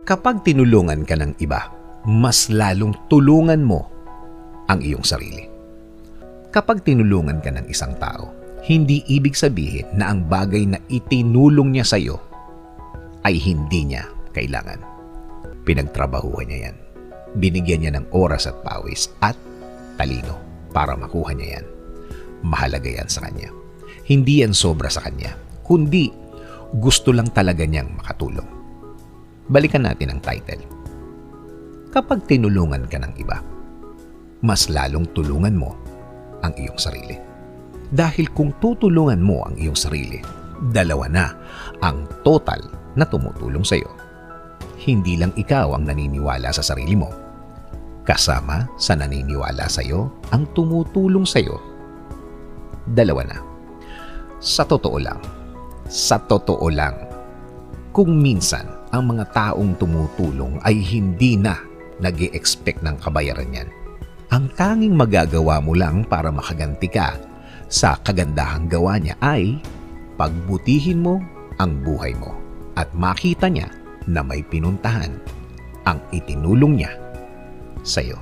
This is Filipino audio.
Kapag tinulungan ka ng iba, mas lalong tulungan mo ang iyong sarili. Kapag tinulungan ka ng isang tao, hindi ibig sabihin na ang bagay na itinulong niya sa iyo ay hindi niya kailangan. Pinagtrabahuhan niya yan. Binigyan niya ng oras at pawis at talino para makuha niya yan. Mahalaga yan sa kanya. Hindi yan sobra sa kanya, kundi gusto lang talaga niyang makatulong. Balikan natin ang title. Kapag tinulungan ka ng iba, mas lalong tulungan mo ang iyong sarili. Dahil kung tutulungan mo ang iyong sarili, dalawa na ang total na tumutulong sa iyo. Hindi lang ikaw ang naniniwala sa sarili mo. Kasama sa naniniwala sa iyo ang tumutulong sa iyo. Dalawa na. Sa totoo lang, sa totoo lang, kung minsan ang mga taong tumutulong ay hindi na nag expect ng kabayaran yan, ang tanging magagawa mo lang para makaganti ka sa kagandahang gawa niya ay pagbutihin mo ang buhay mo at makita niya na may pinuntahan ang itinulong niya sa iyo.